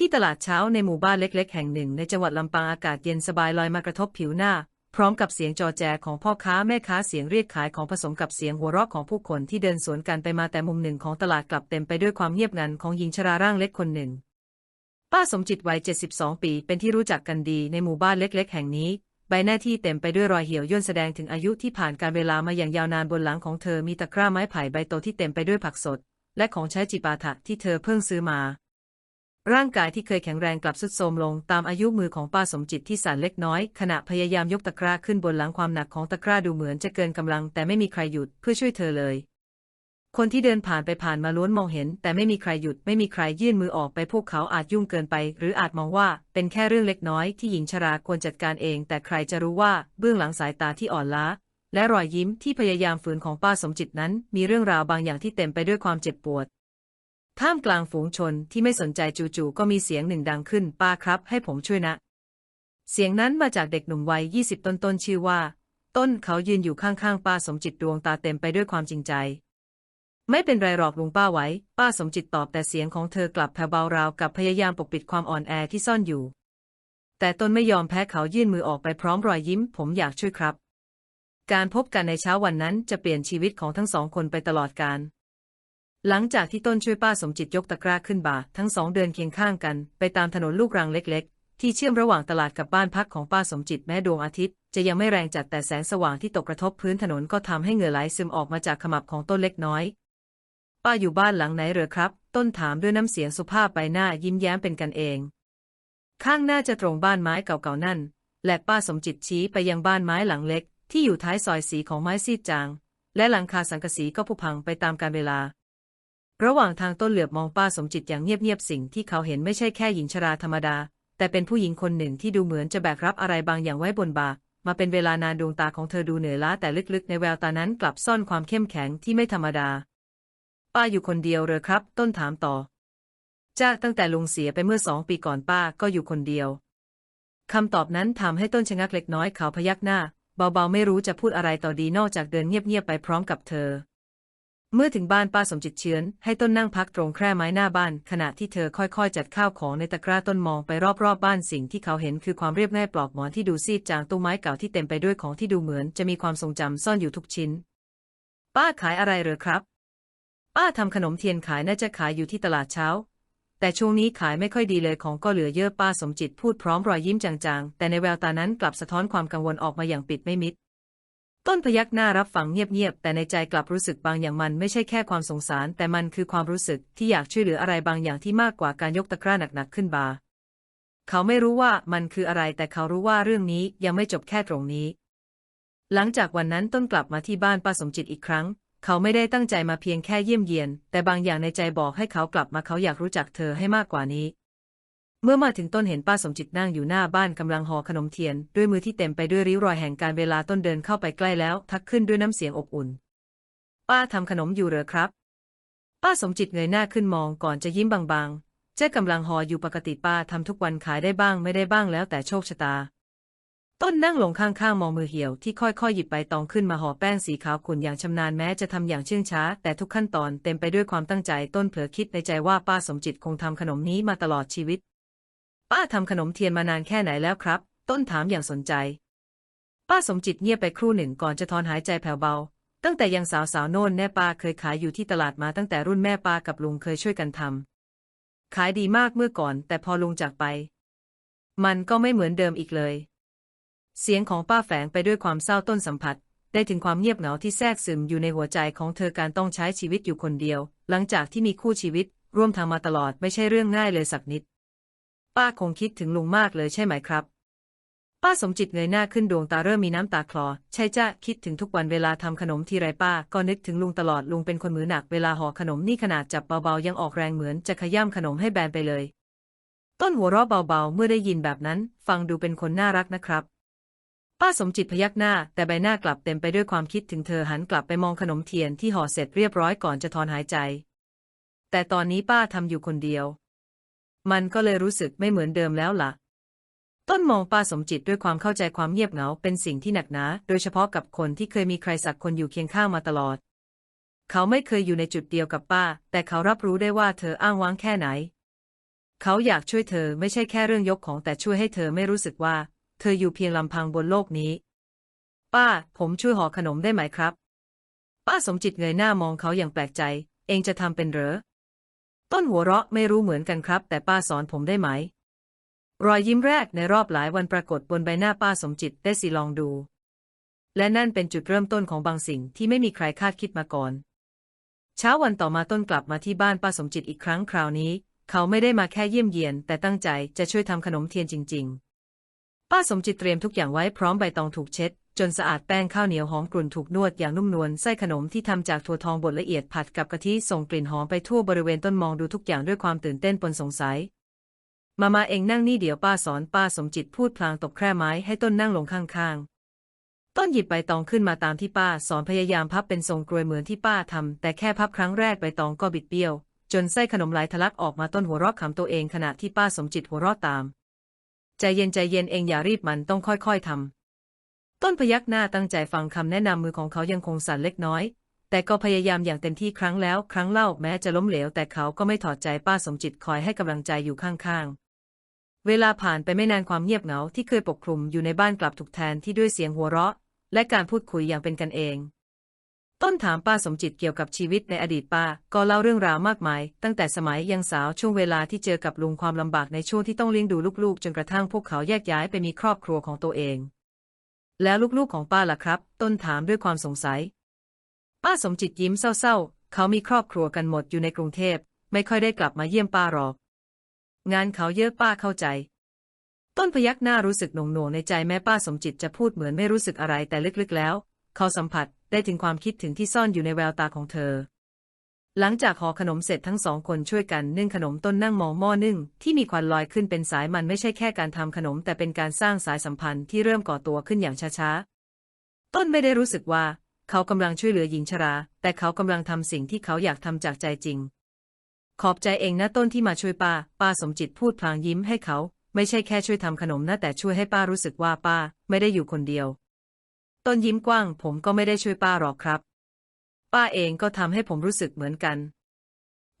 ที่ตลาดเช้าในหมู่บ้านเล็ก ๆ แห่งหนึ่งในจังหวัดลำปางอากาศเย็นสบายลอยมากระทบผิวหน้า พร้อมกับเสียงจอแจของพ่อค้าแม่ค้าเสียงเรียกขายของผสมกับเสียงหัวเราะของผู้คนที่เดินสวนกันไปมาแต่มุมหนึ่งของตลาดกลับเต็มไปด้วยความเงียบงันของหญิงชราร่างเล็กคนหนึ่ง ป้าสมจิตวัย 72 ปี เป็นที่รู้จักกันดีในหมู่บ้านเล็ก ๆ แห่งนี้ ใบหน้าที่เต็มไปด้วยรอยเหี่ยวย่นแสดงถึงอายุที่ผ่านการเวลามาอย่างยาวนานบนหลังของเธอมีตะกร้าไม้ไผ่ใบโตที่เต็มไปด้วยผักสด และของใช้จิปาถะที่เธอเพิ่งซื้อมา ร่างกายที่เคยแข็งแรงกลับทรุดโทรมลงตามอายุมือของป้าสมจิตที่สั่นเล็กน้อย ขณะพยายามยกตะกร้าขึ้นบนหลังความหนักของตะกร้าดูเหมือนจะเกินกำลัง แต่ไม่มีใครหยุดเพื่อช่วยเธอเลย คนที่เดินผ่านไปผ่านมาล้วนมองเห็น แต่ไม่มีใครหยุดไม่มีใครยื่นมือออกไปพวกเขาอาจยุ่งเกินไป หรืออาจมองว่าเป็นแค่เรื่องเล็กน้อยที่หญิงชราควรจัดการเอง แต่ใครจะรู้ว่าเบื้องหลังสายตาที่อ่อนล้า และรอยยิ้มที่พยายามฝืนของป้าสมจิตนั้น มีเรื่องราวบางอย่างที่เต็มไปด้วยความเจ็บปวด ท่ามกลางฝูงชนที่ไม่สนใจจู่ๆก็มีเสียงหนึ่งดังขึ้น ป้าครับ ให้ผมช่วยนะ เสียงนั้นมาจากเด็กหนุ่มวัย20ต้นๆชื่อว่า ต้นเขายืนอยู่ข้างๆป้าสมจิตดวงตาเต็มไปด้วยความจริงใจ ไม่เป็นไรหรอกลุงป้าไหวป้าสมจิตตอบแต่เสียงของเธอกลับแผ่วเบาราวกับพยายามปกปิดความอ่อนแอที่ซ่อนอยู่ แต่ตนไม่ยอมแพ้เขายื่นมือออกไปพร้อมรอยยิ้ม ผมอยากช่วยครับ การพบกันในเช้าวันนั้นจะเปลี่ยนชีวิตของทั้งสองคนไปตลอดกาล หลังจากที่ต้นช่วยป้าสมจิตยกตะกร้าขึ้นบ่า ทั้งสองเดินเคียงข้างกัน ไปตามถนนลูกรังเล็ก ๆ ที่เชื่อมระหว่างตลาดกับบ้านพักของป้าสมจิตแม้ดวงอาทิตย์ จะยังไม่แรงจัดแต่แสงสว่างที่ตกกระทบพื้นถนนก็ทำให้เหงื่อไหลซึมออกมาจากขมับของต้นเล็กน้อย ป้าอยู่บ้านหลังไหนเหรอครับ ต้นถามด้วยน้ำเสียงสุภาพใบหน้ายิ้มแย้มเป็นกันเอง ข้างหน้าจะตรงบ้านไม้เก่าๆนั่น และป้าสมจิตชี้ไปยังบ้านไม้หลังเล็ก ที่อยู่ท้ายซอยสีของไม้ซีดจางและหลังคาสังกะสีก็ผุพังไปตามกาลเวลา ระหว่างทางต้นเหลือบมองป้าสมจิตอย่างเงียบๆสิ่งที่เขาเห็นไม่ใช่แค่หญิงชราธรรมดา แต่เป็นผู้หญิงคนหนึ่งที่ดูเหมือนจะแบกรับอะไรบางอย่างไว้บนบ่ามาเป็นเวลานานดวงตาของเธอดูเหนื่อยล้าแต่ลึกๆ ในแววตานั้นกลับซ่อนความเข้มแข็งที่ไม่ธรรมดา ป้าอยู่คนเดียวเหรอครับ ต้นถามต่อ จ้าตั้งแต่ลุงเสียไปเมื่อสองปีก่อนป้าก็อยู่คนเดียวคำตอบนั้นทำให้ต้นชะงักเล็กน้อยเขาพยักหน้า เบาๆไม่รู้จะพูดอะไรต่อดีนอกจากเดินเงียบๆไปพร้อมกับเธอ เมื่อถึงบ้านป้าสมจิตเชื้อนให้ต้นนั่งพักตรงแคร่ไม้หน้าบ้าน ขณะที่เธอค่อยๆ จัดข้าวของในตะกร้าต้นมองไปรอบๆบบ้านสิ่งที่เขาเห็นคือความเรียบง่ายปลอกหมอนที่ดูซีดจางตู้ไม้เก่าที่เต็มไปด้วยของที่ดูเหมือนจะมีความทรงจำซ่อนอยู่ทุกชิ้น ป้าขายอะไรเหรอครับ ป้าทำขนมเทียนขายน่าจะขายอยู่ที่ตลาดเช้า แต่ช่วงนี้ขายไม่ค่อยดีเลยของก็เหลือเยอะป้าสมจิตพูดพร้อมรอยยิ้มจางๆ แต่ในแววตานั้นกลับสะท้อนความกังวลออกมาอย่างปิดไม่มิด ต้นพยักหน้ารับฟังเงียบๆ แต่ในใจกลับรู้สึกบางอย่างมันไม่ใช่แค่ความสงสาร แต่มันคือความรู้สึกที่อยากช่วยเหลืออะไรบางอย่างที่มากกว่าการยกตะกร้าหนักๆขึ้นบา เขาไม่รู้ว่ามันคืออะไรแต่เขารู้ว่าเรื่องนี้ยังไม่จบแค่ตรงนี้ หลังจากวันนั้นต้นกลับมาที่บ้านป้าสมจิตอีกครั้ง เขาไม่ได้ตั้งใจมาเพียงแค่เยี่ยมเยียน แต่บางอย่างในใจบอกให้เขากลับมาเขาอยากรู้จักเธอให้มากกว่านี้ เมื่อมาถึงต้นเห็นป้าสมจิตนั่งอยู่หน้าบ้านกำลังห่อขนมเทียน ด้วยมือที่เต็มไปด้วยริ้วรอยแห่งการเวลาต้นเดินเข้าไปใกล้แล้ว ทักขึ้นด้วยน้ำเสียงอบอุ่น ป้าทำขนมอยู่เหรอครับ ป้าสมจิตเงยหน้าขึ้นมองก่อนจะยิ้มบางๆเจ้ากำลังห่ออยู่ปกติป้าทำทุกวันขายได้บ้างไม่ได้บ้างแล้วแต่โชคชะตา ต้นนั่งลงข้างๆมองมือเหี่ยวที่ค่อยๆหยิบใบตองขึ้นมาห่อแป้งสีขาวขุ่นอย่างชำนาญแม้จะทำอย่างเชื่องช้า แต่ทุกขั้นตอนเต็มไปด้วยความตั้งใจต้นเผลอคิดในใจว่าป้าสมจิตคงทำขนมนี้มาตลอดชีวิต ป้าทำขนมเทียนมานานแค่ไหนแล้วครับ ต้นถามอย่างสนใจ ป้าสมจิตเงียบไปครู่หนึ่งก่อนจะถอนหายใจแผ่วเบา ตั้งแต่ยังสาวสาวโน่นแน่ป้าเคยขายอยู่ที่ตลาดมาตั้งแต่รุ่นแม่ป้ากับลุงเคยช่วยกันทำขายดีมากเมื่อก่อน แต่พอลุงจากไป มันก็ไม่เหมือนเดิมอีกเลย เสียงของป้าแฝงไปด้วยความเศร้าต้นสัมผัส ได้ถึงความเงียบเหงาที่แทรกซึมอยู่ในหัวใจของเธอการต้องใช้ชีวิตอยู่คนเดียว หลังจากที่มีคู่ชีวิต ร่วมทางมาตลอดไม่ใช่เรื่องง่ายเลยสักนิด ป้าคงคิดถึงลุงมากเลยใช่ไหมครับ ป้าสมจิตเงยหน้าขึ้นดวงตาเริ่มมีน้ำตาคลอ ใช่จ้ะคิดถึงทุกวันเวลาทำขนมทีไรป้า ก็นึกถึงลุงตลอดลุงเป็นคนมือหนักเวลาห่อขนมนี่ขนาดจับเบาๆยังออกแรงเหมือนจะขย้ำขนมให้แบนไปเลย ต้นหัวเราะเบาๆ เมื่อได้ยินแบบนั้น ฟังดูเป็นคนน่ารักนะครับป้าสมจิตพยักหน้า แต่ใบหน้ากลับเต็มไปด้วยความคิดถึงเธอหันกลับไปมองขนมเทียนที่ห่อเสร็จเรียบร้อยก่อนจะถอนหายใจ แต่ตอนนี้ป้าทำอยู่คนเดียว มันก็เลยรู้สึกไม่เหมือนเดิมแล้วล่ะ ต้นมองป้าสมจิตด้วยความเข้าใจความเงียบเหงาเป็นสิ่งที่หนักหนา โดยเฉพาะกับคนที่เคยมีใครสักคนอยู่เคียงข้างมาตลอด เขาไม่เคยอยู่ในจุดเดียวกับป้า แต่เขารับรู้ได้ว่าเธออ้างว้างแค่ไหน เขาอยากช่วยเธอไม่ใช่แค่เรื่องยกของแต่ช่วยให้เธอไม่รู้สึกว่า เธออยู่เพียงลำพังบนโลกนี้ ป้า ผมช่วยห่อขนมได้ไหมครับ ป้าสมจิตเงยหน้ามองเขาอย่างแปลกใจ เองจะทำเป็นเหรอ ต้นหัวเราะไม่รู้เหมือนกันครับ แต่ป้าสอนผมได้ไหม รอยยิ้มแรกในรอบหลายวันปรากฏบนใบหน้าป้าสมจิตได้สิลองดู และนั่นเป็นจุดเริ่มต้นของบางสิ่งที่ไม่มีใครคาดคิดมาก่อน เช้าวันต่อมาต้นกลับมาที่บ้านป้าสมจิตอีกครั้งคราวนี้ เขาไม่ได้มาแค่เยี่ยมเยียน แต่ตั้งใจจะช่วยทำขนมเทียนจริง ๆ ป้าสมจิตเตรียมทุกอย่างไว้พร้อมใบตองถูกเช็ด จนสะอาดแป้งข้าวเหนียวหอมกลุ่นถูกนวดอย่างนุ่มนวลไส้ขนมที่ทำจากถั่วทองบดละเอียดผัดกับกะทิส่งกลิ่นหอมไปทั่วบริเวณต้นมองดูทุกอย่างด้วยความตื่นเต้นปนสงสัย มามาเองนั่งนี่เดี๋ยวป้าสอนป้าสมจิตพูดพลางตบแคร่ไม้ให้ต้นนั่งลงข้างๆ ต้นหยิบใบตองขึ้นมาตามที่ป้าสอนพยายามพับเป็นทรงกรวยเหมือนที่ป้าทำแต่แค่พับครั้งแรกใบตองก็บิดเบี้ยว จนไส้ขนมไหลทะลักออกมาต้นหัวเราะขำตัวเองขณะที่ป้าสมจิตหัวเราะตาม ใจเย็นใจเย็นเองอย่ารีบมันต้องค่อยๆทำ ต้นพยักหน้าตั้งใจฟังคำแนะนำมือของเขายังคงสั่นเล็กน้อย แต่ก็พยายามอย่างเต็มที่ครั้งแล้ว ครั้งเล่าแม้จะล้มเหลวแต่เขาก็ไม่ถอดใจป้าสมจิตคอยให้กำลังใจอยู่ข้างๆ เวลาผ่านไปไม่นานความเงียบเหงาที่เคยปกคลุมอยู่ในบ้านกลับถูกแทนที่ด้วยเสียงหัวเราะ และการพูดคุยอย่างเป็นกันเอง ต้นถามป้าสมจิตเกี่ยวกับชีวิตในอดีตป้าก็เล่าเรื่องราวมากมาย ตั้งแต่สมัยยังสาวช่วงเวลาที่เจอกับลุงความลำบากในช่วงที่ต้องเลี้ยงดูลูกๆ จนกระทั่งพวกเขาแยกย้ายไปมีครอบครัวของตัวเอง แล้วลูกๆของป้าล่ะครับ ต้นถามด้วยความสงสัย ป้าสมจิตยิ้มเศร้าๆ เขามีครอบครัวกันหมดอยู่ในกรุงเทพ ไม่ค่อยได้กลับมาเยี่ยมป้าหรอก งานเขาเยอะป้าเข้าใจ ต้นพยักหน้ารู้สึกหน่วงๆในใจแม้ป้าสมจิตจะพูดเหมือนไม่รู้สึกอะไรแต่ลึกๆแล้ว เขาสัมผัสได้ถึงความคิดถึงที่ซ่อนอยู่ในแววตาของเธอ หลังจากห่อขนมเสร็จทั้งสองคนช่วยกันนึ่งขนมต้นนั่งมองหม้อนึ่งที่มีควันลอยขึ้นเป็นสายมันไม่ใช่แค่การทำขนม แต่เป็นการสร้างสายสัมพันธ์ที่เริ่มก่อตัวขึ้นอย่างช้าๆ ต้นไม่ได้รู้สึกว่า เขากำลังช่วยเหลือหญิงชรา แต่เขากำลังทำสิ่งที่เขาอยากทำจากใจจริง ขอบใจเองนะต้นที่มาช่วยป้า ป้าสมจิตพูดพลางยิ้มให้เขา ไม่ใช่แค่ช่วยทำขนมนะแต่ช่วยให้ป้ารู้สึกว่าป้า ไม่ได้อยู่คนเดียว ต้นยิ้มกว้าง ผมก็ไม่ได้ช่วยป้าหรอกครับ ป้าเองก็ทำให้ผมรู้สึกเหมือนกัน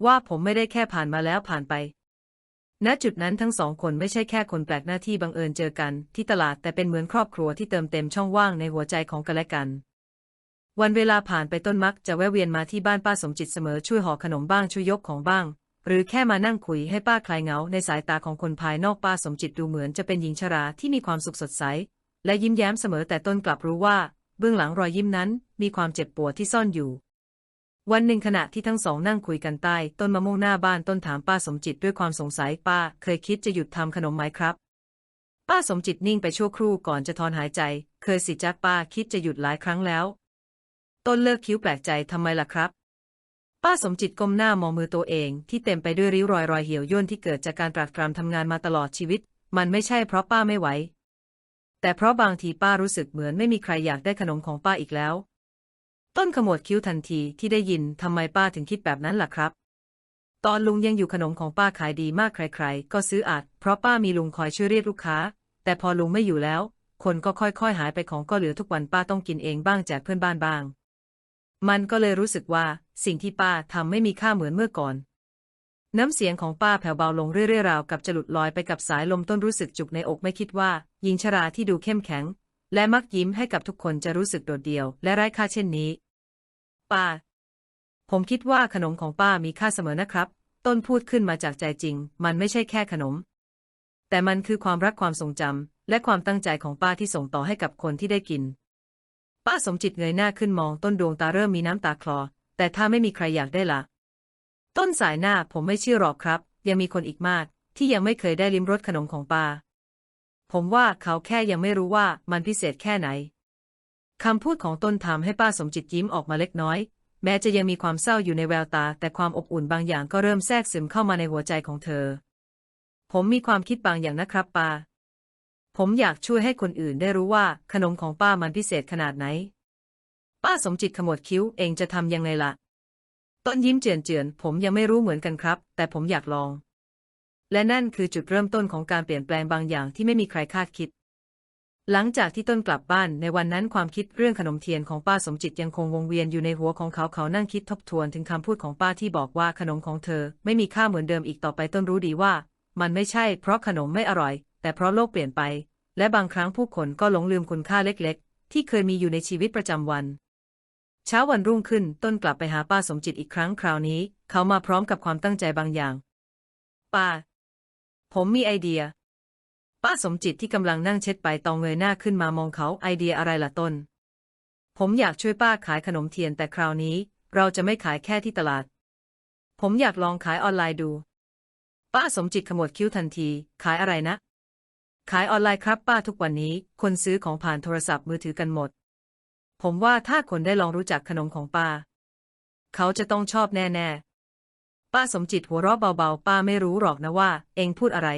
ว่าผมไม่ได้แค่ผ่านมาแล้วผ่านไป ณจุดนั้นทั้งสองคนไม่ใช่แค่คนแปลกหน้าที่บังเอิญเจอกันที่ตลาดแต่เป็นเหมือนครอบครัวที่เติมเต็มช่องว่างในหัวใจของกันและกันวันเวลาผ่านไปต้นมักจะแวะเวียนมาที่บ้านป้าสมจิตเสมอช่วยห่อขนมบ้างช่วยยกของบ้าง หรือแค่มานั่งคุยให้ป้าคลายเหงาในสายตาของคนภายนอกป้าสมจิตดูเหมือนจะเป็นหญิงชราที่มีความสุขสดใส และยิ้มแย้มเสมอแต่ต้นกลับรู้ว่า เบื้องหลังรอยยิ้มนั้น มีความเจ็บปวดที่ซ่อนอยู่ วันหนึ่งขณะที่ทั้งสองนั่งคุยกันใต้ต้นมะม่วงหน้าบ้านต้นถามป้าสมจิตด้วยความสงสัยป้าเคยคิดจะหยุดทำขนมไหมครับ ป้าสมจิตนิ่งไปชั่วครู่ก่อนจะถอนหายใจ เคยสิจักป้าคิดจะหยุดหลายครั้งแล้ว ต้นเลิกคิ้วแปลกใจทำไมล่ะครับ ป้าสมจิตก้มหน้ามองมือตัวเองที่เต็มไปด้วยริ้วรอยรอยเหี่ยวย่นที่เกิดจากการตรากตรำทำงานมาตลอดชีวิต มันไม่ใช่เพราะป้าไม่ไหว แต่เพราะบางทีป้ารู้สึกเหมือนไม่มีใครอยากได้ขนมของป้าอีกแล้ว ต้นขมวดคิ้วทันทีที่ได้ยินทำไมป้าถึงคิดแบบนั้นล่ะครับ ตอนลุงยังอยู่ขนมของป้าขายดีมากใคร ๆ ก็ซื้ออัด เพราะป้ามีลุงคอยช่วยเรียกลูกค้า แต่พอลุงไม่อยู่แล้ว คนก็ค่อยๆ หายไปของก็เหลือทุกวันป้าต้องกินเองบ้างแจกเพื่อนบ้านบ้าง มันก็เลยรู้สึกว่าสิ่งที่ป้าทำไม่มีค่าเหมือนเมื่อก่อน น้ำเสียงของป้าแผ่วเบาลงเรื่อยๆราวกับจะหลุดลอยไปกับสายลมต้นรู้สึกจุกในอกไม่คิดว่า หญิงชราที่ดูเข้มแข็ง และมักยิ้มให้กับทุกคนจะรู้สึกโดดเดี่ยว และไร้ค่าเช่นนี้ ป้า ผมคิดว่าขนมของป้ามีค่าเสมอนะครับ ต้นพูดขึ้นมาจากใจจริง มันไม่ใช่แค่ขนม แต่มันคือความรักความทรงจำและความตั้งใจของป้าที่ส่งต่อให้กับคนที่ได้กิน ป้าสมจิตเงยหน้าขึ้นมองต้นดวงตาเริ่มมีน้ำตาคลอ แต่ถ้าไม่มีใครอยากได้ละ ต้นสายหน้าผมไม่เชื่อหรอกครับ ยังมีคนอีกมาก ที่ยังไม่เคยได้ลิ้มรสขนมของป้าผมว่าเขาแค่ยังไม่รู้ว่ามันพิเศษแค่ไหนคำพูดของต้นทำให้ป้าสมจิตยิ้มออกมาเล็กน้อย แม้จะยังมีความเศร้าอยู่ในแววตา แต่ความอบอุ่นบางอย่างก็เริ่มแทรกซึมเข้ามาในหัวใจของเธอ ผมมีความคิดบางอย่างนะครับป้าผมอยากช่วยให้คนอื่นได้รู้ว่าขนมของป้ามันพิเศษขนาดไหน ป้าสมจิตขมวดคิ้วเองจะทำยังไงล่ะ ต้นยิ้มเจือนๆผมยังไม่รู้เหมือนกันครับ แต่ผมอยากลอง และนั่นคือจุดเริ่มต้นของการเปลี่ยนแปลงบางอย่างที่ไม่มีใครคาดคิด หลังจากที่ต้นกลับบ้านในวันนั้นความคิดเรื่องขนมเทียนของป้าสมจิตยังคงวงเวียนอยู่ในหัวของเขาเขานั่งคิดทบทวนถึงคำพูดของป้าที่บอกว่าขนมของเธอ ไม่มีค่าเหมือนเดิมอีกต่อไปต้นรู้ดีว่า มันไม่ใช่ เพราะขนมไม่อร่อย แต่เพราะโลกเปลี่ยนไป และบางครั้งผู้คนก็หลงลืมคุณค่าเล็ก ๆ ที่เคยมีอยู่ในชีวิตประจำวัน เช้าวันรุ่งขึ้นต้นกลับไปหาป้าสมจิตอีกครั้งคราวนี้ เขามาพร้อมกับความตั้งใจบางอย่าง ป้า ผมมีไอเดีย ป้าสมจิตที่กำลังนั่งเช็ดไปตองเงยหน้าขึ้นมามองเขาไอเดียอะไรล่ะต้น ผมอยากช่วยป้าขายขนมเทียนแต่คราวนี้ เราจะไม่ขายแค่ที่ตลาด ผมอยากลองขายออนไลน์ดู ป้าสมจิตขมวดคิ้วทันที ขายอะไรนะ ขายออนไลน์ครับป้าทุกวันนี้ คนซื้อของผ่านโทรศัพท์มือถือกันหมด ผมว่าถ้าคนได้ลองรู้จักขนมของป้า เขาจะต้องชอบแน่ ๆ ป้าสมจิตหัวเราะเบาๆ ป้าไม่รู้หรอกนะว่า เองพูดอะไร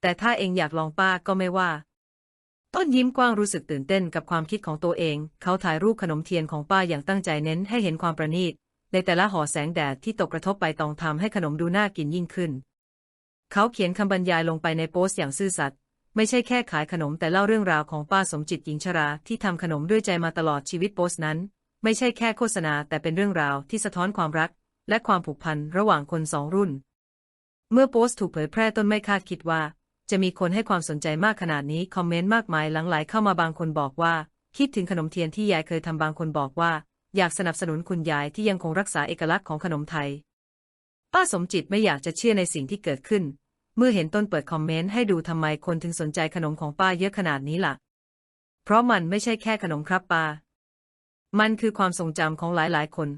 แต่ถ้าเองอยากลองป้าก็ไม่ว่า ต้นยิ้มกว้างรู้สึกตื่นเต้นกับความคิดของตัวเอง เขาถ่ายรูปขนมเทียนของป้าอย่างตั้งใจเน้นให้เห็นความประณีต ในแต่ละห่อแสงแดดที่ตกกระทบไปตองทำให้ขนมดูน่ากินยิ่งขึ้น เขาเขียนคำบรรยายลงไปในโพสต์อย่างซื่อสัตย์ ไม่ใช่แค่ขายขนมแต่เล่าเรื่องราวของป้าสมจิตหญิงชราที่ทำขนมด้วยใจมาตลอดชีวิตโพสต์นั้น ไม่ใช่แค่โฆษณาแต่เป็นเรื่องราวที่สะท้อนความรัก และความผูกพันระหว่างคนสองรุ่น เมื่อโพสต์ถูกเผยแพร่ต้นไม่คาดคิดว่า จะมีคนให้ความสนใจมากขนาดนี้คอมเมนต์มากมายหลังไหลเข้ามาบางคนบอกว่า คิดถึงขนมเทียนที่ยายเคยทำบางคนบอกว่า อยากสนับสนุนคุณยายที่ยังคงรักษาเอกลักษณ์ของขนมไทย ป้าสมจิตไม่อยากจะเชื่อในสิ่งที่เกิดขึ้น เมื่อเห็นต้นเปิดคอมเมนต์ให้ดูทำไมคนถึงสนใจขนมของป้าเยอะขนาดนี้ล่ะ เพราะมันไม่ใช่แค่ขนมครับป้า มันคือความทรงจำของหลายๆคน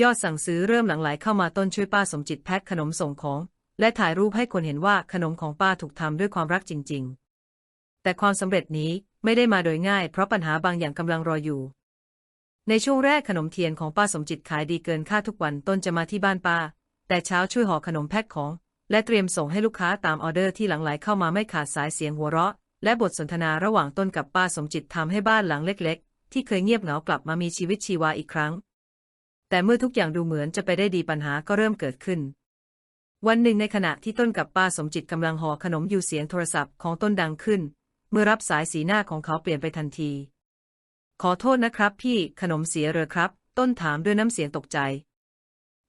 ยอดสั่งซื้อเริ่มหลั่งไหลเข้ามาต้นช่วยป้าสมจิตแพ็คขนมส่งของ และถ่ายรูปให้คนเห็นว่าขนมของป้าถูกทำด้วยความรักจริง ๆ แต่ความสำเร็จนี้ไม่ได้มาโดยง่าย เพราะปัญหาบางอย่างกำลังรออยู่ ในช่วงแรกขนมเทียนของป้าสมจิตขายดีเกินคาดทุกวันต้นจะมาที่บ้านป้า แต่เช้าช่วยห่อขนมแพ็คของ และเตรียมส่งให้ลูกค้าตามออเดอร์ที่หลังไหลเข้ามาไม่ขาดสายเสียงหัวเราะ และบทสนทนาระหว่างต้นกับป้าสมจิตทำให้บ้านหลังเล็ก ๆ ที่เคยเงียบเหงากลับมามีชีวิตชีวาอีกครั้ง แต่เมื่อทุกอย่างดูเหมือนจะไปได้ดีปัญหาก็เริ่มเกิดขึ้น วันหนึ่งในขณะที่ต้นกับป้าสมจิตกำลังห่อขนมอยู่เสียงโทรศัพท์ของต้นดังขึ้น เมื่อรับสายสีหน้าของเขาเปลี่ยนไปทันที ขอโทษนะครับ พี่ขนมเสียเรอครับ ต้นถามด้วยน้ำเสียงตกใจ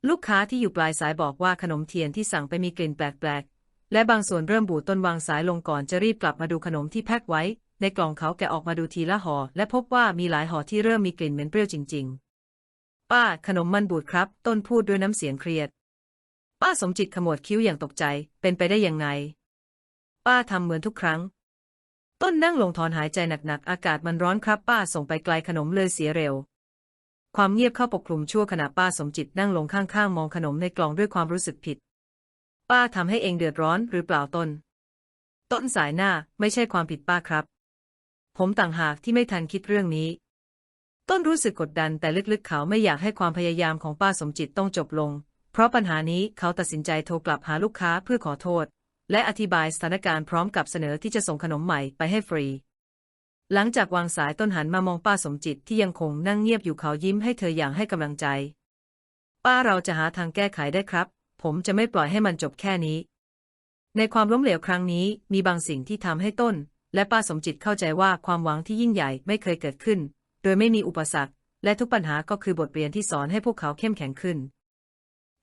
ลูกค้าที่อยู่ปลายสายบอกว่าขนมเทียนที่สั่งไปมีกลิ่นแปลกๆ และบางส่วนเริ่มบูดต้นวางสายลงก่อนจะรีบกลับมาดูขนมที่แพ็คไว้ ในกล่องเขาแกะออกมาดูทีละห่อและพบว่ามีหลายห่อที่เริ่มมีกลิ่นเหม็นเปรี้ยวจริง ๆ ป้าขนมมันบูดครับ ต้นพูดด้วยน้ำเสียงเครียด ป้าสมจิตขมวดคิ้วอย่างตกใจ เป็นไปได้ยังไง ป้าทำเหมือนทุกครั้ง ต้นนั่งลงถอนหายใจหนักๆ อากาศมันร้อนครับ ป้าส่งไปไกลขนมเลยเสียเร็ว ความเงียบเข้าปกคลุมชั่วขณะป้าสมจิตนั่งลงข้างๆ มองขนมในกล่องด้วยความรู้สึกผิด ป้าทำให้เองเดือดร้อนหรือเปล่าตน ต้นสายหน้าไม่ใช่ความผิดป้าครับ ผมต่างหากที่ไม่ทันคิดเรื่องนี้ ต้นรู้สึกกดดันแต่ลึกๆเขาไม่อยากให้ความพยายามของป้าสมจิตต้องจบลง เพราะปัญหานี้เขาตัดสินใจโทรกลับหาลูกค้าเพื่อขอโทษ และอธิบายสถานการณ์พร้อมกับเสนอที่จะส่งขนมใหม่ไปให้ฟรี หลังจากวางสายต้นหันมามองป้าสมจิตที่ยังคงนั่งเงียบอยู่เขายิ้มให้เธออย่างให้กำลังใจ ป้าเราจะหาทางแก้ไขได้ครับ ผมจะไม่ปล่อยให้มันจบแค่นี้ ในความล้มเหลวครั้งนี้มีบางสิ่งที่ทำให้ต้น และป้าสมจิตเข้าใจว่าความหวังที่ยิ่งใหญ่ไม่เคยเกิดขึ้น โดยไม่มีอุปสรรค และทุกปัญหาก็คือบทเรียนที่สอนให้พวกเขาเข้มแข็งขึ้น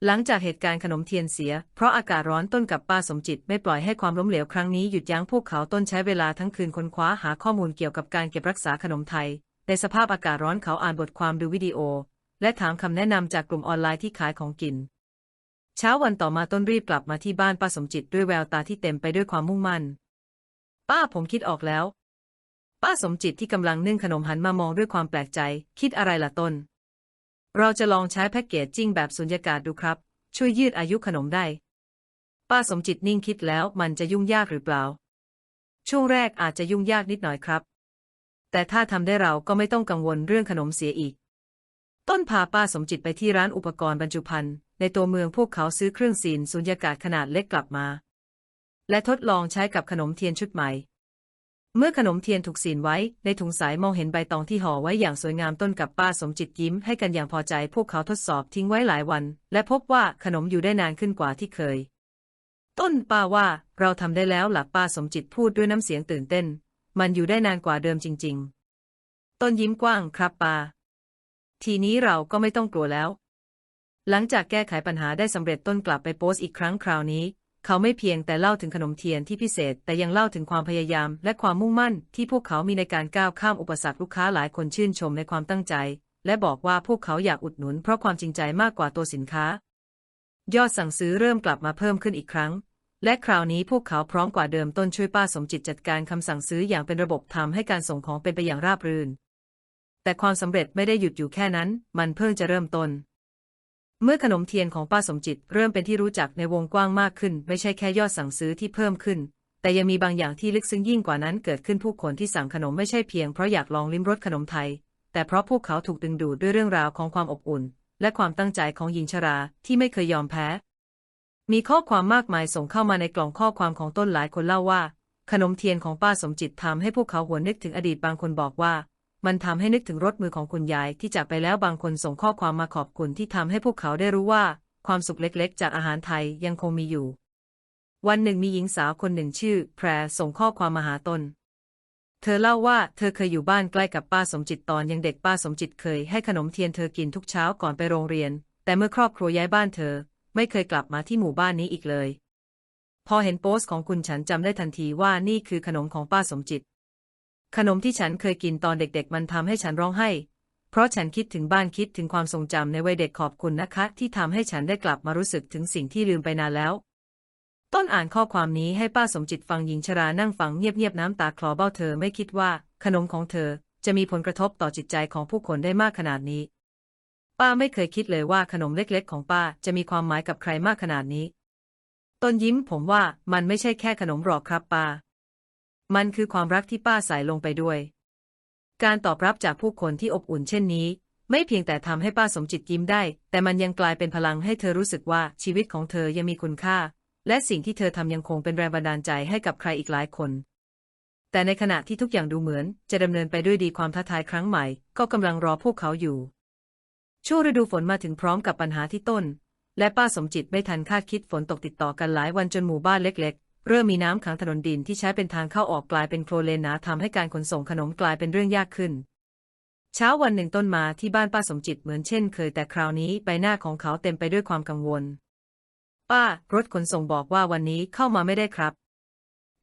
หลังจากเหตุการณ์ขนมเทียนเสีย เพราะอากาศร้อนต้นกับป้าสมจิตไม่ปล่อยให้ความล้มเหลวครั้งนี้หยุดยั้งพวกเขาต้นใช้เวลาทั้งคืนค้นคว้าหาข้อมูลเกี่ยวกับการเก็บรักษาขนมไทย ในสภาพอากาศร้อนเขาอ่านบทความดูวิดีโอ และถามคำแนะนำจากกลุ่มออนไลน์ที่ขายของกิน เช้าวันต่อมาต้นรีบกลับมาที่บ้านป้าสมจิตด้วยแววตาที่เต็มไปด้วยความมุ่งมั่น ป้าผมคิดออกแล้ว ป้าสมจิตที่กำลังนึ่งขนมหันมามองด้วยความแปลกใจ คิดอะไรล่ะต้น เราจะลองใช้แพ็กเกจจิ้งแบบสุญญากาศดูครับ ช่วยยืดอายุขนมได้ ป้าสมจิตนิ่งคิดแล้วมันจะยุ่งยากหรือเปล่า ช่วงแรกอาจจะยุ่งยากนิดหน่อยครับ แต่ถ้าทำได้เราก็ไม่ต้องกังวลเรื่องขนมเสียอีก ต้นพาป้าสมจิตไปที่ร้านอุปกรณ์บรรจุภัณฑ์ในตัวเมืองพวกเขาซื้อเครื่องซีนสุญญากาศขนาดเล็กกลับมา และทดลองใช้กับขนมเทียนชุดใหม่ เมื่อขนมเทียนถูกซีนไว้ ในถุงสายมองเห็นใบตองที่ห่อไว้อย่างสวยงามต้นกับป้าสมจิตยิ้มให้กันอย่างพอใจ พวกเขาทดสอบทิ้งไว้หลายวัน และพบว่าขนมอยู่ได้นานขึ้นกว่าที่เคย ต้นป้าว่าเราทำได้แล้วหลักป้าสมจิตพูดด้วยน้ำเสียงตื่นเต้น มันอยู่ได้นานกว่าเดิมจริง ๆ ต้นยิ้มกว้างครับป้าทีนี้เราก็ไม่ต้องกลัวแล้ว หลังจากแก้ไขปัญหาได้สำเร็จต้นกลับไปโพสต์อีกครั้งคราวนี้ เขาไม่เพียงแต่เล่าถึงขนมเทียนที่พิเศษ แต่ยังเล่าถึงความพยายาม และความมุ่งมั่น ที่พวกเขามีในการก้าวข้ามอุปสรรคลูกค้าหลายคนชื่นชมในความตั้งใจ และบอกว่าพวกเขาอยากอุดหนุนเพราะความจริงใจมากกว่าตัวสินค้า ยอดสั่งซื้อเริ่มกลับมาเพิ่มขึ้นอีกครั้ง และคราวนี้พวกเขาพร้อมกว่าเดิมต้นช่วยป้าสมจิตจัดการคำสั่งซื้ออย่างเป็นระบบทำให้การส่งของเป็นไปอย่างราบรื่น แต่ความสำเร็จไม่ได้หยุดอยู่แค่นั้น มันเพิ่งจะเริ่มต้น เมื่อขนมเทียนของป้าสมจิตเริ่มเป็นที่รู้จักในวงกว้างมากขึ้น ไม่ใช่แค่ยอดสั่งซื้อที่เพิ่มขึ้น แต่ยังมีบางอย่างที่ลึกซึ้งยิ่งกว่านั้นเกิดขึ้นผู้คนที่สั่งขนมไม่ใช่เพียงเพราะอยากลองลิ้มรสขนมไทย แต่เพราะพวกเขาถูกดึงดูดด้วยเรื่องราวของความอบอุ่น และความตั้งใจของหญิงชราที่ไม่เคยยอมแพ้ มีข้อความมากมายส่งเข้ามาในกล่องข้อความของต้นหลายคนเล่าว่า ขนมเทียนของป้าสมจิตทำให้พวกเขาหวนนึกถึงอดีตบางคนบอกว่า มันทำให้นึกถึงรถมือของคุณยายที่จากไปแล้วบางคนส่งข้อความมาขอบคุณที่ทำให้พวกเขาได้รู้ว่า ความสุขเล็กๆ จากอาหารไทยยังคงมีอยู่ วันหนึ่งมีหญิงสาวคนหนึ่งชื่อ แพรส่งข้อความมาหาตน เธอเล่าว่าเธอเคยอยู่บ้านใกล้กับป้าสมจิตตอนยังเด็กป้าสมจิตเคยให้ขนมเทียนเธอกินทุกเช้าก่อนไปโรงเรียน แต่เมื่อครอบครัวย้ายบ้านเธอ ไม่เคยกลับมาที่หมู่บ้านนี้อีกเลย พอเห็นโพสต์ของคุณฉันจำได้ทันทีว่านี่คือขนมของป้าสมจิต ขนมที่ฉันเคยกินตอนเด็กๆ มันทำให้ฉันร้องไห้ เพราะฉันคิดถึงบ้านคิดถึงความทรงจำในวัยเด็กขอบคุณนะคะ ที่ทำให้ฉันได้กลับมารู้สึกถึงสิ่งที่ลืมไปนานแล้ว ต้นอ่านข้อความนี้ให้ป้าสมจิตฟังหญิงชรานั่งฟังเงียบๆน้ำตาคลอเบ้าเธอไม่คิดว่า ขนมของเธอจะมีผลกระทบต่อจิตใจของผู้คนได้มากขนาดนี้ ป้าไม่เคยคิดเลยว่าขนมเล็กๆ ของป้าจะมีความหมายกับใครมากขนาดนี้ ต้นยิ้มผมว่ามันไม่ใช่แค่ขนมหรอกครับป้า มันคือความรักที่ป้าใส่ลงไปด้วย การตอบรับจากผู้คนที่อบอุ่นเช่นนี้ ไม่เพียงแต่ทำให้ป้าสมจิตยิ้มได้ แต่มันยังกลายเป็นพลังให้เธอรู้สึกว่าชีวิตของเธอยังมีคุณค่า และสิ่งที่เธอทำยังคงเป็นแรงบันดาลใจให้กับใครอีกหลายคน แต่ในขณะที่ทุกอย่างดูเหมือน จะดำเนินไปด้วยดีความท้าทายครั้งใหม่ ก็กำลังรอพวกเขาอยู่ ช่วงฤดูฝนมาถึงพร้อมกับปัญหาที่ต้น และป้าสมจิตไม่ทันคาดคิดฝนตกติดต่อกันหลายวันจนหมู่บ้านเล็ก เริ่มมีน้ำขังถนนดินที่ใช้เป็นทางเข้าออกกลายเป็นโคลนเลนหนาทำให้การขนส่งขนมกลายเป็นเรื่องยากขึ้น เช้าวันหนึ่งต้นมาที่บ้านป้าสมจิตเหมือนเช่นเคยแต่คราวนี้ใบหน้าของเขาเต็มไปด้วยความกังวล ป้ารถขนส่งบอกว่าวันนี้เข้ามาไม่ได้ครับ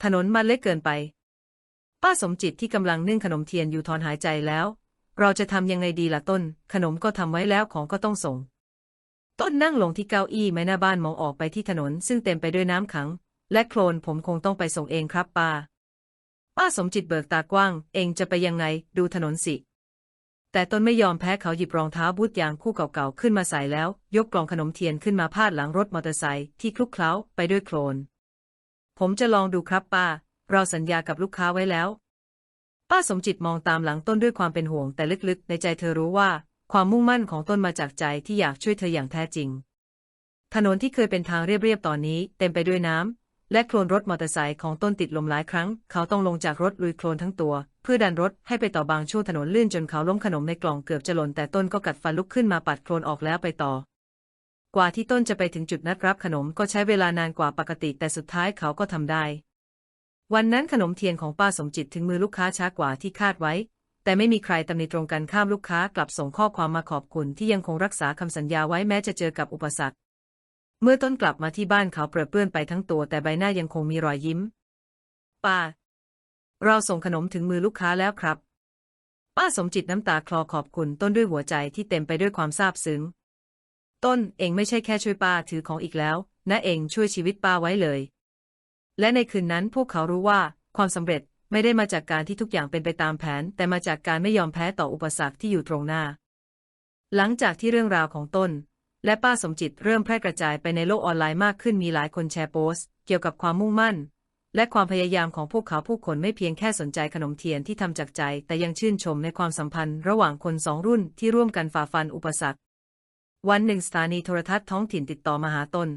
ถนนมันเล็กเกินไป ป้าสมจิตที่กำลังนึ่งขนมเทียนอยู่ถอนหายใจแล้ว เราจะทำยังไงดีล่ะต้น ขนมก็ทำไว้แล้วของก็ต้องส่ง ต้นนั่งลงที่เก้าอี้ไม้หน้าบ้านมองออกไปที่ถนนซึ่งเต็มไปด้วยน้ำขัง และโคลนผมคงต้องไปส่งเองครับป้า ป้าสมจิตเบิกตากว้าง เองจะไปยังไงดูถนนสิ แต่ตนไม่ยอมแพ้เขาหยิบรองเท้าบูทยางคู่เก่าๆขึ้นมาใส่แล้ว ยกกล่องขนมเทียนขึ้นมาพาดหลังรถมอเตอร์ไซค์ที่คลุกเคล้าไปด้วยโคลน ผมจะลองดูครับป้า เราสัญญากับลูกค้าไว้แล้ว ป้าสมจิตมองตามหลังต้นด้วยความเป็นห่วงแต่ลึกๆ ในใจเธอรู้ว่า ความมุ่งมั่นของต้นมาจากใจที่อยากช่วยเธออย่างแท้จริง ถนนที่เคยเป็นทางเรียบๆตอนนี้ เต็มไปด้วยน้ำ และโคลนรถมอเตอร์ไซค์ของต้นติดลมหลายครั้ง เขาต้องลงจากรถลุยโคลนทั้งตัว เพื่อดันรถให้ไปต่อบางช่วงถนนลื่นจนเขาล้มขนมในกล่องเกือบจะหล่นแต่ต้นก็กัดฟันลุกขึ้นมาปัดโคลนออกแล้วไปต่อ กว่าที่ต้นจะไปถึงจุดนัดรับขนมก็ใช้เวลานานกว่าปกติ แต่สุดท้ายเขาก็ทำได้ วันนั้นขนมเทียนของป้าสมจิตถึงมือลูกค้าช้ากว่าที่คาดไว้ แต่ไม่มีใครตำหนิตรงกันข้ามลูกค้ากลับส่งข้อความมาขอบคุณที่ยังคงรักษาคำสัญญาไว้แม้จะเจอกับอุปสรรค เมื่อต้นกลับมาที่บ้านเขาเปรอะเปื้อนไปทั้งตัวแต่ใบหน้ายังคงมีรอยยิ้ม ป้า เราส่งขนมถึงมือลูกค้าแล้วครับ ป้าสมจิตน้ำตาคลอขอบคุณต้นด้วยหัวใจที่เต็มไปด้วยความซาบซึ้ง ต้นเองไม่ใช่แค่ช่วยป้าถือของอีกแล้วนะเองช่วยชีวิตป้าไว้เลย และในคืนนั้นพวกเขารู้ว่า ความสำเร็จไม่ได้มาจากการที่ทุกอย่างเป็นไปตามแผน แต่มาจากการไม่ยอมแพ้ต่ออุปสรรคที่อยู่ตรงหน้า หลังจากที่เรื่องราวของต้น และป้าสมจิตเริ่มแพร่กระจายไปในโลกออนไลน์มากขึ้นมีหลายคนแชร์โพสต์ เกี่ยวกับความมุ่งมั่น และความพยายามของพวกเขาผู้คนไม่เพียงแค่สนใจขนมเทียนที่ทำจากใจ แต่ยังชื่นชมในความสัมพันธ์ ระหว่างคนสองรุ่นที่ร่วมกันฝ่าฟันอุปสรรค วันหนึ่งสถานีโทรทัศน์ท้องถิ่นติดต่อมาหาตน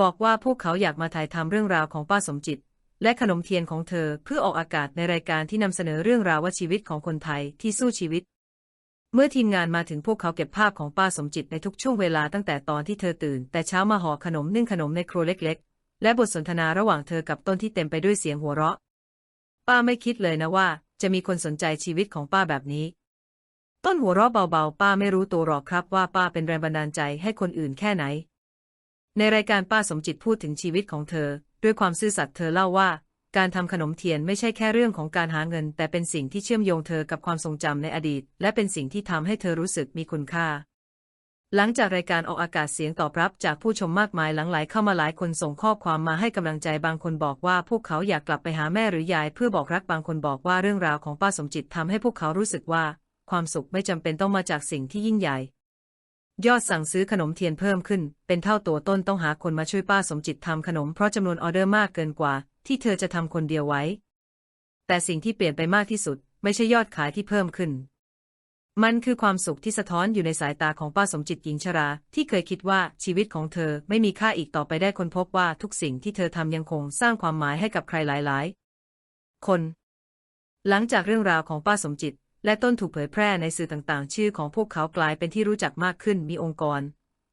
บอกว่าพวกเขาอยากมาถ่ายทำเรื่องราวของป้าสมจิต และขนมเทียนของเธอเพื่อออกอากาศในรายการที่นำเสนอเรื่องราวว่าชีวิตของคนไทยที่สู้ชีวิต เมื่อทีมงานมาถึงพวกเขาเก็บภาพของป้าสมจิตในทุกช่วงเวลาตั้งแต่ตอนที่เธอตื่น แต่เช้ามาห่อขนมนึ่งขนมในครัวเล็กๆ และบทสนทนาระหว่างเธอกับต้นที่เต็มไปด้วยเสียงหัวเราะ ป้าไม่คิดเลยนะว่า จะมีคนสนใจชีวิตของป้าแบบนี้ ต้นหัวเราะเบาๆ ป้าไม่รู้ตัวหรอกครับว่าป้าเป็นแรงบันดาลใจให้คนอื่นแค่ไหน ในรายการป้าสมจิตพูดถึงชีวิตของเธอ ด้วยความซื่อสัตย์เธอเล่าว่า การทำขนมเทียนไม่ใช่แค่เรื่องของการหาเงิน แต่เป็นสิ่งที่เชื่อมโยงเธอกับความทรงจำในอดีต และเป็นสิ่งที่ทำให้เธอรู้สึกมีคุณค่า หลังจากรายการออกอากาศเสียงตอบรับจากผู้ชมมากมายหลังไหลเข้ามาหลายคนส่งข้อความมาให้กำลังใจบางคนบอกว่าพวกเขาอยากกลับไปหาแม่หรือยาย เพื่อบอกรักบางคนบอกว่าเรื่องราวของป้าสมจิตทำให้พวกเขารู้สึกว่า ความสุขไม่จำเป็นต้องมาจากสิ่งที่ยิ่งใหญ่ ยอดสั่งซื้อขนมเทียนเพิ่มขึ้น เป็นเท่าตัวต้นต้องหาคนมาช่วยป้าสมจิตทำขนมเพราะจำนวนออเดอร์มากเกินกว่า ที่เธอจะทำคนเดียวไว้ แต่สิ่งที่เปลี่ยนไปมากที่สุด ไม่ใช่ยอดขายที่เพิ่มขึ้น มันคือความสุขที่สะท้อนอยู่ในสายตาของป้าสมจิตหญิงชรา ที่เคยคิดว่าชีวิตของเธอไม่มีค่าอีกต่อไปได้ค้นพบว่าทุกสิ่งที่เธอทำยังคงสร้างความหมายให้กับใครหลาย ๆ คน หลังจากเรื่องราวของป้าสมจิต และต้นถูกเผยแพร่ในสื่อต่างๆ ชื่อของพวกเขากลายเป็นที่รู้จักมากขึ้นมีองค์กร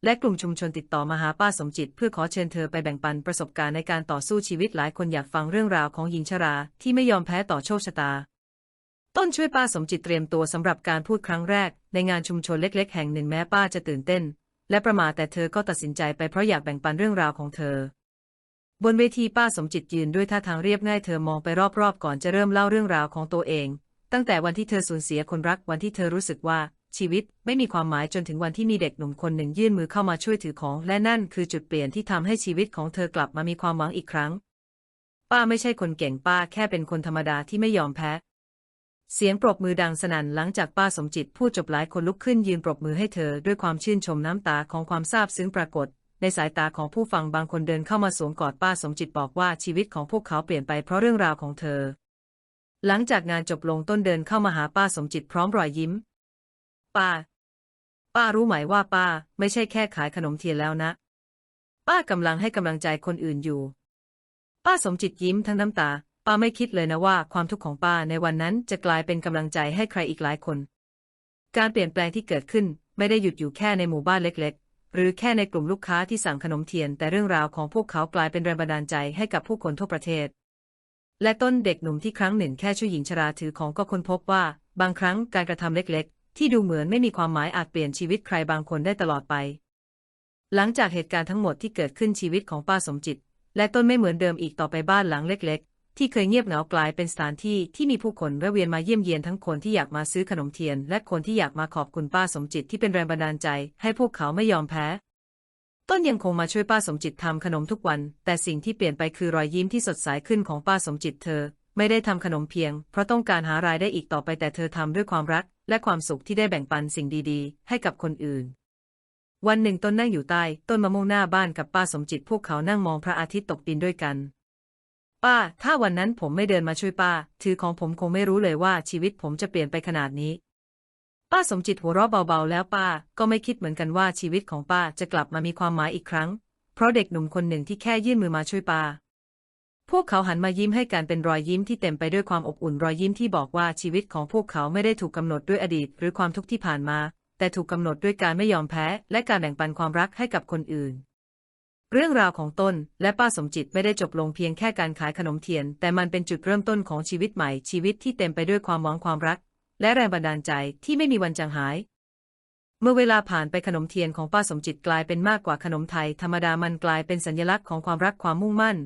และกลุ่มชุมชนติดต่อมาหาป้าสมจิต เพื่อขอเชิญเธอไปแบ่งปันประสบการณ์ในการต่อสู้ชีวิตหลายคนอยากฟังเรื่องราวของหญิงชราที่ไม่ยอมแพ้ต่อโชคชะตา ต้นช่วยป้าสมจิตเตรียมตัวสำหรับการพูดครั้งแรก ในงานชุมชนเล็ก ๆ แห่งหนึ่งแม้ป้าจะตื่นเต้น และประมาแต่เธอก็ตัดสินใจไปเพราะอยากแบ่งปันเรื่องราวของเธอบนเวทีป้าสมจิตยืนด้วยท่าทางเรียบง่ายเธอมองไปรอบๆ ก่อนจะเริ่มเล่าเรื่องราวของตัวเอง ตั้งแต่วันที่เธอสูญเสียคนรักวันที่เธอรู้สึกว่า ชีวิตไม่มีความหมายจนถึงวันที่มีเด็กหนุ่มคนหนึ่งยื่นมือเข้ามาช่วยถือของ และนั่นคือจุดเปลี่ยนที่ทำให้ชีวิตของเธอกลับมามีความหวังอีกครั้ง ป้าไม่ใช่คนเก่งป้าแค่เป็นคนธรรมดาที่ไม่ยอมแพ้ เสียงปรบมือดังสนั่นหลังจากป้าสมจิตพูดจบหลายคนลุกขึ้นยืนปรบมือให้เธอด้วยความชื่นชมน้ำตาของความซาบซึ้งปรากฏในสายตาของผู้ฟังบางคนเดินเข้ามาสวมกอดป้าสมจิตบอกว่าชีวิตของพวกเขาเปลี่ยนไปเพราะเรื่องราวของเธอ หลังจากงานจบลงต้นเดินเข้ามาหาป้าสมจิตพร้อมรอยยิ้ม ป้า ป้ารู้ไหมว่าป้า ไม่ใช่แค่ขายขนมเทียนแล้วนะ ป้ากำลังให้กำลังใจคนอื่นอยู่ ป้าสมจิตยิ้มทั้งน้ำตา ป้าไม่คิดเลยนะว่าความทุกข์ของป้าในวันนั้นจะกลายเป็นกำลังใจให้ใครอีกหลายคน การเปลี่ยนแปลงที่เกิดขึ้นไม่ได้หยุดอยู่แค่ในหมู่บ้านเล็ก ๆ หรือแค่ในกลุ่มลูกค้าที่สั่งขนมเทียน แต่เรื่องราวของพวกเขากลายเป็นแรงบันดาลใจให้กับผู้คนทั่วประเทศ และต้นเด็กหนุ่มที่ครั้งหนึ่งแค่ช่วยหญิงชราถือของก็ค้นพบว่า บางครั้งการกระทำเล็กๆ ที่ดูเหมือนไม่มีความหมายอาจเปลี่ยนชีวิตใครบางคนได้ตลอดไป หลังจากเหตุการณ์ทั้งหมดที่เกิดขึ้นชีวิตของป้าสมจิต และต้นไม่เหมือนเดิมอีกต่อไปบ้านหลังเล็ก ๆ ที่เคยเงียบเหงากลายเป็นสถานที่ที่มีผู้คนแวะเวียนมาเยี่ยมเยียนทั้งคนที่อยากมาซื้อขนมเทียน และคนที่อยากมาขอบคุณป้าสมจิตที่เป็นแรงบันดาลใจ ให้พวกเขาไม่ยอมแพ้ ต้นยังคงมาช่วยป้าสมจิตทำขนมทุกวัน แต่สิ่งที่เปลี่ยนไปคือรอยยิ้มที่สดใสขึ้นของป้าสมจิตเธอ ไม่ได้ทำขนมเพียง เพราะต้องการหารายได้อีกต่อไปแต่เธอทำด้วยความรัก และความสุขที่ได้แบ่งปันสิ่งดีๆ ให้กับคนอื่น วันหนึ่งต้นนั่งอยู่ใต้ ต้นมะม่วงหน้าบ้านกับป้าสมจิตพวกเขานั่งมองพระอาทิตย์ตกดินด้วยกัน ป้า ถ้าวันนั้นผมไม่เดินมาช่วยป้า ถือของผมคงไม่รู้เลยว่าชีวิตผมจะเปลี่ยนไปขนาดนี้ ป้าสมจิตหัวเราะเบาๆแล้วป้าก็ไม่คิดเหมือนกันว่าชีวิตของป้าจะกลับมามีความหมายอีกครั้ง เพราะเด็กหนุ่มคนหนึ่งที่แค่ยื่นมือมาช่วยป้า พวกเขาหันมายิ้มให้กันเป็นรอยยิ้มที่เต็มไปด้วยความอบอุ่นรอยยิ้มที่บอกว่าชีวิตของพวกเขาไม่ได้ถูกกำหนดด้วยอดีต หรือความทุกข์ที่ผ่านมา แต่ถูกกำหนดด้วยการไม่ยอมแพ้ และการแบ่งปันความรักให้กับคนอื่น เรื่องราวของต้นและป้าสมจิตไม่ได้จบลงเพียงแค่การขายขนมเทียน แต่มันเป็นจุดเริ่มต้นของชีวิตใหม่ชีวิตที่เต็มไปด้วยความหวังความรัก และแรงบันดาลใจที่ไม่มีวันจางหาย เมื่อเวลาผ่านไปขนมเทียนของป้าสมจิตกลายเป็นมากกว่าขนมไทยธรรมดามันกลายเป็นสัญลักษณ์ของความรักความมุ่งมั่น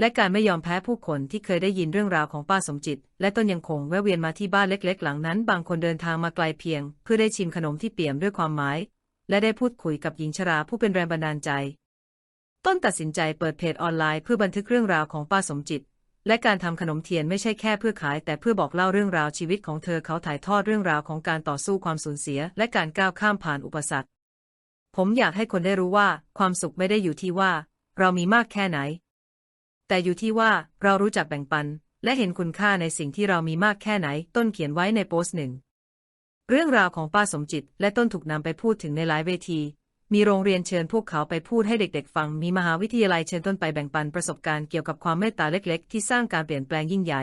และการไม่ยอมแพ้ผู้คนที่เคยได้ยินเรื่องราวของป้าสมจิต และต้นยังคงแวะเวียนมาที่บ้านเล็ก ๆ หลังนั้น บางคนเดินทางมาไกลเพียง เพื่อได้ชิมขนมที่เปี่ยมด้วยความหมาย และได้พูดคุยกับหญิงชราผู้เป็นแรงบันดาลใจ ต้นตัดสินใจเปิดเพจออนไลน์เพื่อบันทึกเรื่องราวของป้าสมจิต และการทำขนมเทียนไม่ใช่แค่เพื่อขาย แต่เพื่อบอกเล่าเรื่องราวชีวิตของเธอเขาถ่ายทอดเรื่องราวของการต่อสู้ความสูญเสีย และการก้าวข้ามผ่านอุปสรรค ผมอยากให้คนได้รู้ว่า ความสุขไม่ได้อยู่ที่ว่า เรามีมากแค่ไหน แต่อยู่ที่ว่าเรารู้จักแบ่งปัน และเห็นคุณค่าในสิ่งที่เรามีมากแค่ไหน ต้นเขียนไว้ในโพสต์หนึ่งเรื่องราวของป้าสมจิต และต้นถูกนำไปพูดถึงในหลายเวที มีโรงเรียนเชิญพวกเขาไปพูดให้เด็กๆ ฟัง มีมหาวิทยาลัยเชิญต้นไปแบ่งปันประสบการณ์เกี่ยวกับความเมตตาเล็กๆ ที่สร้างการเปลี่ยนแปลงยิ่งใหญ่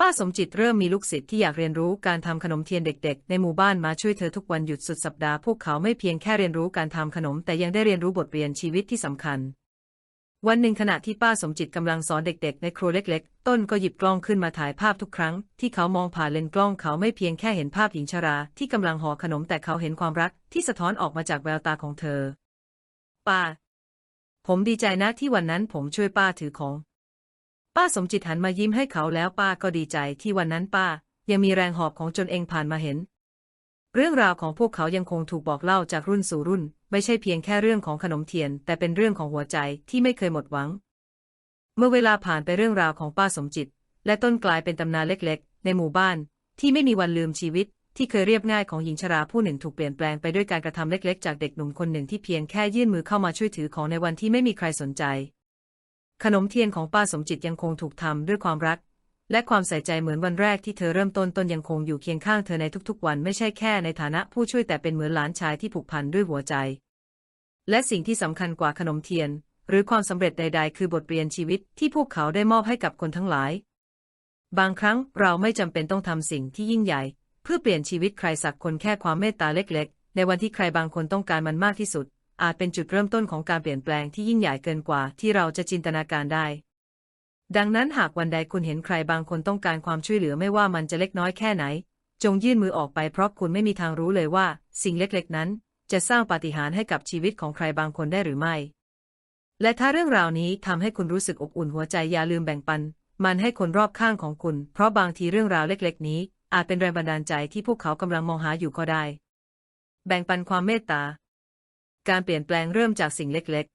ป้าสมจิตเริ่มมีลูกศิษย์ที่อยากเรียนรู้การทำขนมเทียนเด็กๆ ในหมู่บ้านมาช่วยเธอทุกวันหยุดสุดสัปดาห์ พวกเขาไม่เพียงแค่เรียนรู้การทำขนม แต่ยังได้เรียนรู้บทเรียนชีวิตที่สำคัญ วันหนึ่งขณะที่ป้าสมจิตกำลังสอนเด็กๆ ในครัวเล็กๆ ต้นก็หยิบกล้องขึ้นมาถ่ายภาพทุกครั้ง ที่เขามองผ่านเลนส์กล้องเขาไม่เพียงแค่เห็นภาพหญิงชราที่กำลังห่อขนมแต่เขาเห็นความรักที่สะท้อนออกมาจากแววตาของเธอ ป้า ผมดีใจนะที่วันนั้นผมช่วยป้าถือของ ป้าสมจิตหันมายิ้มให้เขาแล้วป้าก็ดีใจที่วันนั้นป้า ยังมีแรงหอบของจนเองผ่านมาเห็น เรื่องราวของพวกเขายังคงถูกบอกเล่าจากรุ่นสู่รุ่น ไม่ใช่เพียงแค่เรื่องของขนมเทียน แต่เป็นเรื่องของหัวใจที่ไม่เคยหมดหวัง เมื่อเวลาผ่านไปเรื่องราวของป้าสมจิต และต้นกลายเป็นตำนานเล็กๆ ในหมู่บ้าน ที่ไม่มีวันลืมชีวิต ที่เคยเรียบง่ายของหญิงชราผู้หนึ่งถูกเปลี่ยนแปลงไปด้วยการกระทำเล็กๆ จากเด็กหนุ่มคนหนึ่งที่เพียงแค่ยื่นมือเข้ามาช่วยถือของในวันที่ไม่มีใครสนใจ ขนมเทียนของป้าสมจิตยังคงถูกทำด้วยความรัก และความใส่ใจเหมือนวันแรกที่เธอเริ่มต้นตนยังคงอยู่เคียงข้างเธอในทุกๆ วันไม่ใช่แค่ในฐานะผู้ช่วยแต่เป็นเหมือนหลานชายที่ผูกพันด้วยหัวใจ และสิ่งที่สำคัญกว่าขนมเทียน หรือความสำเร็จใด ๆ คือบทเรียนชีวิตที่พวกเขาได้มอบให้กับคนทั้งหลาย บางครั้งเราไม่จำเป็นต้องทำสิ่งที่ยิ่งใหญ่ เพื่อเปลี่ยนชีวิตใครสักคนแค่ความเมตตาเล็ก ๆ ในวันที่ใครบางคนต้องการมันมากที่สุด อาจเป็นจุดเริ่มต้นของการเปลี่ยนแปลงที่ยิ่งใหญ่เกินกว่าที่เราจะจินตนาการได้ ดังนั้นหากวันใดคุณเห็นใครบางคนต้องการความช่วยเหลือไม่ว่ามันจะเล็กน้อยแค่ไหน จงยื่นมือออกไปเพราะคุณไม่มีทางรู้เลยว่า สิ่งเล็กๆนั้น จะสร้างปาฏิหาริย์ให้กับชีวิตของใครบางคนได้หรือไม่ และถ้าเรื่องราวนี้ทำให้คุณรู้สึกอบอุ่นหัวใจอย่าลืมแบ่งปัน มันให้คนรอบข้างของคุณ เพราะบางทีเรื่องราวเล็กๆ นี้ อาจเป็นแรงบันดาลใจที่พวกเขากำลังมองหาอยู่ก็ได้ แบ่งปันความเมตตา การเปลี่ยนแปลงเริ่มจากสิ่งเล็ก